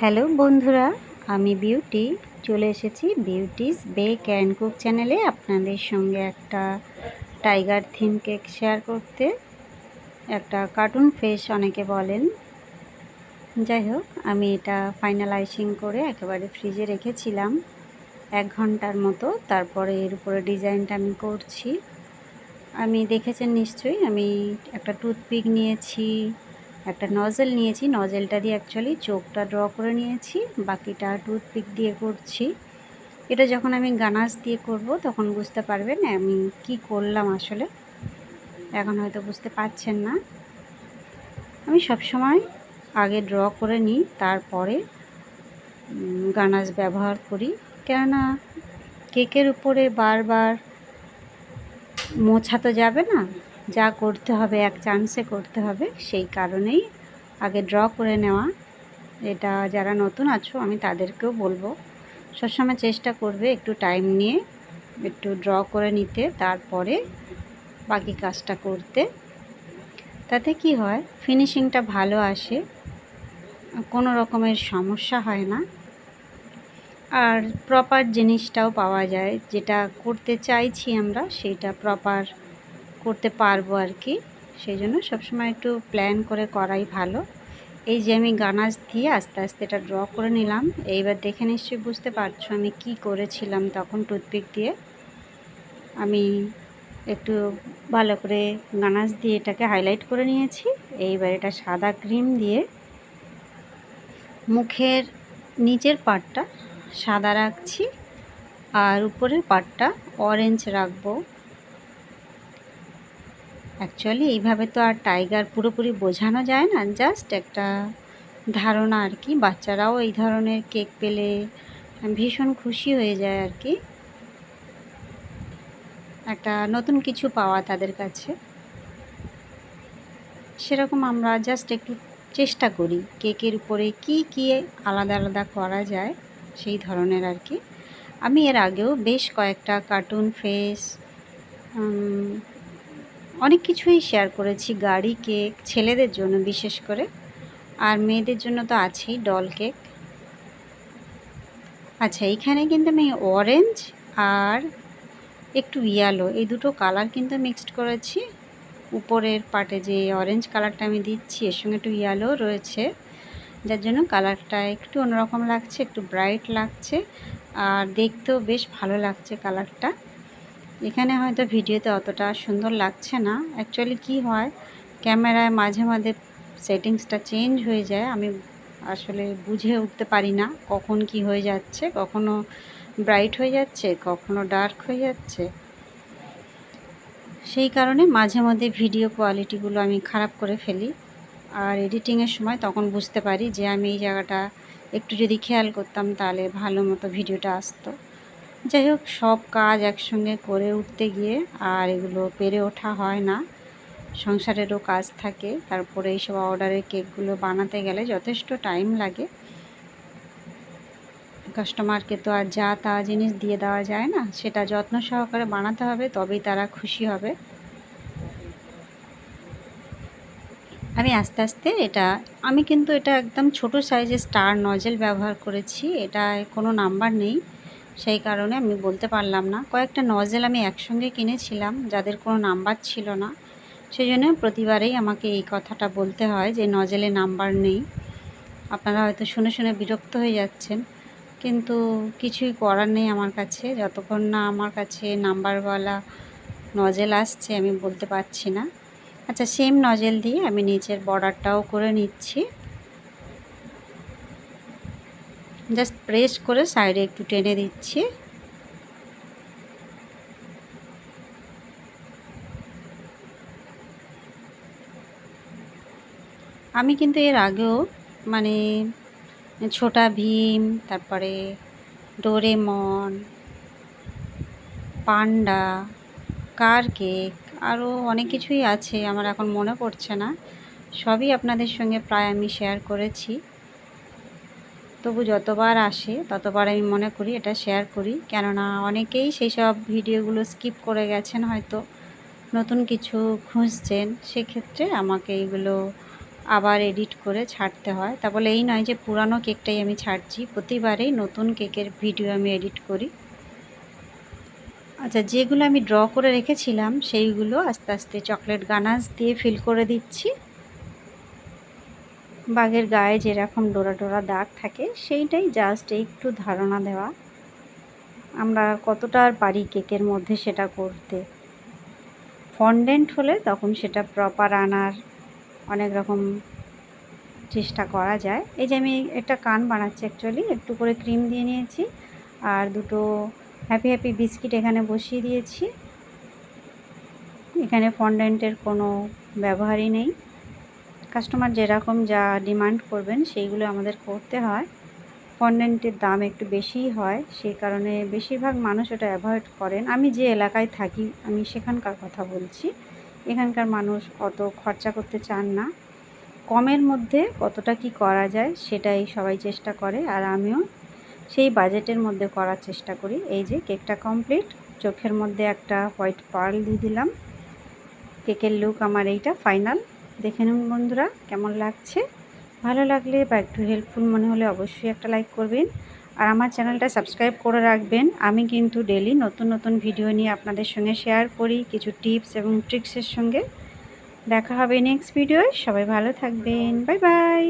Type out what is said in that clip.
Hello বন্ধুরা, আমি beauty. চলে এসেছি বিউটিস বেক অ্যান্ড কুক চ্যানেলে আপনাদের সঙ্গে একটা টাইগার থিম কেক শেয়ার করতে। একটা কার্টুন ফেস অনেকে বলেন। যাই হোক, আমি এটা ফাইনালাইজিং করে একেবারে ফ্রিজে রেখেছিলাম এক ঘণ্টার মতো। তারপরে এর উপরে ডিজাইনটা আমি করছি। আমি দেখেছেন নিশ্চয়ই, আমি একটা টুথপিক নিয়েছি একটা নজেল নিয়েছি নজেলটা দিয়ে অ্যাকচুয়ালি চোখটা ড্র করে নিয়েছি, বাকিটা টুথপিক দিয়ে করছি। এটা যখন আমি গানাস দিয়ে করব, তখন বুঝতে পারবেন আমি কি করলাম আসলে। এখন হয়তো বুঝতে পারছেন না। আমি সব সময় আগে ড্র করে নিই, তারপরে গানাস ব্যবহার করি। কেননা কেকের উপরে বারবার মোছা তো যাবে না। যা করতে হবে, এক চান্সে করতে হবে, সেই কারণেই আগে ড্র করে নেওয়া। এটা যারা নতুন আছো, আমি তাদেরকেও বলব, সবসময় চেষ্টা করবে একটু টাইম নিয়ে, একটু ড্র করে নিতে, তারপরে বাকি কাজটা করতে। তাতে কি হয় ফিনিশিংটা ভালো আসে, কোনো রকমের সমস্যা হয় না। আর প্রপার জিনিসটাও পাওয়া যায়, যেটা করতে চাইছি আমরা, সেটা প্রপার করতে পারব আর কি। সেই জন্য সবসময় একটু প্ল্যান করে করাই ভালো। এই যে আমি গানাজ দিয়ে আস্তে আস্তে এটা ড্র করে নিলাম। এইবার দেখে নিশ্চয়ই বুঝতে পারছ আমি কি করেছিলাম তখন টুথপিক দিয়ে। আমি একটু ভালো করে গানাজ দিয়ে এটাকে হাইলাইট করে নিয়েছি। এইবার এটা সাদা ক্রিম দিয়ে মুখের নিচের পার্টটা সাদা রাখছি। আর উপরের পার্টটা অরেঞ্জ রাখব। অ্যাকচুয়ালি এইভাবে তো আর টাইগার পুরোপুরি বোঝানো যায় না জাস্ট একটা ধারণা আর কি। বাচ্চারাও এই ধরনের কেক পেলে ভীষণ খুশি হয়ে যায় আর কি। একটা নতুন কিছু পাওয়া তাদের কাছে। সেরকম আমরা জাস্ট একটু চেষ্টা করি কেকের উপরে কি কি আলাদা আলাদা করা যায় সেই ধরনের আর কি। আমি এর আগেও বেশ কয়েকটা কার্টুন ফেস অনেক কিছুই শেয়ার করেছি, গাড়ি কেক ছেলেদের জন্য বিশেষ করে। আর মেয়েদের জন্য তো আছেই ডল কেক আচ্ছা এইখানে কিন্তু আমি অরেঞ্জ আর একটু ইয়ালো এই দুটো কালার কিন্তু মিক্সড করেছি। উপরের পার্টে যে অরেঞ্জ কালারটা আমি দিচ্ছি, এর সঙ্গে একটু ইয়ালো রয়েছে। যার জন্য কালারটা একটু অন্যরকম লাগছে, একটু ব্রাইট লাগছে। আর দেখতেও বেশ ভালো লাগছে কালারটা এখানে হয়তো ভিডিওতে অতটা সুন্দর লাগছে না। অ্যাকচুয়ালি কি হয়, ক্যামেরায় মাঝে মাঝে সেটিংসটা চেঞ্জ হয়ে যায়। আমি আসলে বুঝে উঠতে পারি না কখন কি হয়ে যাচ্ছে, কখনো ব্রাইট হয়ে যাচ্ছে, কখনো ডার্ক হয়ে যাচ্ছে। সেই কারণে মাঝে মধ্যে ভিডিও কোয়ালিটিগুলো আমি খারাপ করে ফেলি। আর এডিটিংয়ের সময় তখন বুঝতে পারি যে আমি এই জায়গাটা একটু যদি খেয়াল করতাম তাহলে ভালো মতো ভিডিওটা আসতো। যাই হোক, সব কাজ একসঙ্গে করে উঠতে গিয়ে আর এগুলো পেরে ওঠা হয় না। সংসারেরও কাজ থাকে। তারপরে এইসব অর্ডারের কেকগুলো বানাতে গেলে যথেষ্ট টাইম লাগে। কাস্টমারকে তো আর যা তা জিনিস দিয়ে দেওয়া যায় না, সেটা যত্ন সহকারে বানাতে হবে, তবেই তারা খুশি হবে। আমি আস্তে আস্তে এটা, আমি কিন্তু এটা একদম ছোট সাইজের স্টার নজেল ব্যবহার করেছি। এটা কোনো নাম্বার নেই। সেই কারণে আমি বলতে পারলাম না। কয়েকটা নজেল আমি একসঙ্গে কিনেছিলাম, যাদের কোনো নাম্বার ছিল না। সেই জন্য প্রতিবারেই আমাকে এই কথাটা বলতে হয় যে নজেলে নাম্বার নেই। আপনারা হয়তো শুনে শুনে বিরক্ত হয়ে যাচ্ছেন, কিন্তু কিছুই করার নেই আমার কাছে। যতক্ষণ না আমার কাছে নাম্বারওয়ালা নজেল আসছে, আমি বলতে পারছি না। আচ্ছা সেম নজেল দিয়ে আমি নিচের বর্ডারটাও করে নিচ্ছি। জাস্ট প্রেস করে সাইডে একটু টেনে দিচ্ছি। আমি কিন্তু এর আগেও মানে ছোটা ভীম, তারপরে ডোরেমন, পান্ডা, কার কেক আরও অনেক কিছুই আছে, আমার এখন মনে পড়ছে না। সবই আপনাদের সঙ্গে প্রায় আমি শেয়ার করেছি। তবু যতবার আসে, ততবার আমি মনে করি এটা শেয়ার করি। কেননা অনেকেই সেই সব ভিডিওগুলো স্কিপ করে গেছেন, হয়তো নতুন কিছু খুঁজছেন, সেক্ষেত্রে আমাকে এইগুলো আবার এডিট করে ছাড়তে হয়। তা বলে এই নয় যে পুরানো কেকটাই আমি ছাড়ছি, প্রতিবারেই নতুন কেকের ভিডিও আমি এডিট করি। আচ্ছা যেগুলো আমি ড্র করে রেখেছিলাম, সেইগুলো আস্তে আস্তে চকলেট গানাস দিয়ে ফিল করে দিচ্ছি। বাঘের গায়ে যেরকম ডোরা ডোরা দাগ থাকে, সেইটাই জাস্ট একটু ধারণা দেওয়া। আমরা কতটা আর পারি কেকের মধ্যে সেটা করতে। ফন্ডেন্ট হলে তখন সেটা প্রপার আনার অনেক রকম চেষ্টা করা যায়। এই যে আমি একটা কান বানাচ্ছি অ্যাকচুয়ালি একটু করে ক্রিম দিয়ে নিয়েছি, আর দুটো হ্যাপি হ্যাপি বিস্কিট এখানে বসিয়ে দিয়েছি। এখানে ফন্ডেন্টের কোনো ব্যবহারই নেই। কাস্টমার যেরকম যা ডিমান্ড করবেন, সেইগুলো আমাদের করতে হয়। ফন্ডেন্টের দাম একটু বেশিই হয়, সেই কারণে বেশিরভাগ মানুষ ওটা অ্যাভয়েড করেন। আমি যে এলাকায় থাকি, আমি সেখানকার কথা বলছি। এখানকার মানুষ অত খরচা করতে চান না। কমের মধ্যে কতটা কি করা যায়, সেটাই সবাই চেষ্টা করে। আর আমিও সেই বাজেটের মধ্যে করার চেষ্টা করি। এই যে কেকটা কমপ্লিট চোখের মধ্যে একটা হোয়াইট পার্ল দিয়ে দিলাম। কেকের লুক আমার এইটা ফাইনাল দেখে নিন বন্ধুরা, কেমন লাগছে? ভালো লাগলে বা একটু হেল্পফুল মনে হলে অবশ্যই একটা লাইক করবেন। আর আমার চ্যানেলটা সাবস্ক্রাইব করে রাখবেন। আমি কিন্তু ডেলি নতুন নতুন ভিডিও নিয়ে আপনাদের সঙ্গে শেয়ার করি, কিছু টিপস এবং ট্রিক্সের সঙ্গে। দেখা হবে নেক্সট ভিডিওয় সবাই ভালো থাকবেন। Bye bye